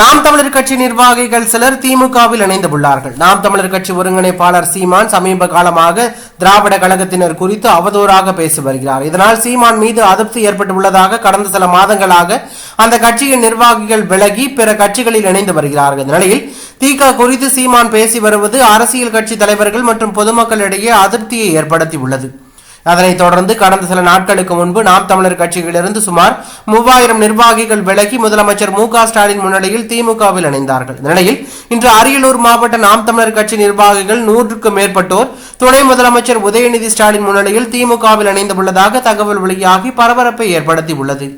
நாம் தமிழர் கட்சி நிர்வாகிகள் சிலர் திமுகவில் இணைந்துள்ளார்கள். நாம் தமிழர் கட்சி ஒருங்கிணைப்பாளர் சீமான் சமீப காலமாக திராவிட கழகத்தினர் குறித்து அவதூறாக பேசி வருகிறார். இதனால் சீமான் மீது அதிருப்தி ஏற்பட்டுள்ளதாக கடந்த சில மாதங்களாக அந்த கட்சியின் நிர்வாகிகள் விலகி பிற கட்சிகளில் இணைந்து வருகிறார்கள். இந்த நிலையில் திக குறித்து சீமான் பேசி வருவது அரசியல் கட்சி தலைவர்கள் மற்றும் பொதுமக்களிடையே அதிருப்தியை ஏற்படுத்தியுள்ளது. அதனைத் தொடர்ந்து கடந்த சில நாட்களுக்கு முன்பு நாம் தமிழர் கட்சியிலிருந்து சுமார் மூவாயிரம் நிர்வாகிகள் விலகி முதலமைச்சர் மு க ஸ்டாலின் முன்னிலையில் திமுகவில் இணைந்தார்கள். இந்த நிலையில் இன்று அரியலூர் மாவட்ட நாம் தமிழர் கட்சி நிர்வாகிகள் நூற்றுக்கும் மேற்பட்டோர் துணை முதலமைச்சர் உதயநிதி ஸ்டாலின் முன்னிலையில் திமுகவில் இணைந்துள்ளதாக தகவல் வெளியாகி பரபரப்பை ஏற்படுத்தியுள்ளது.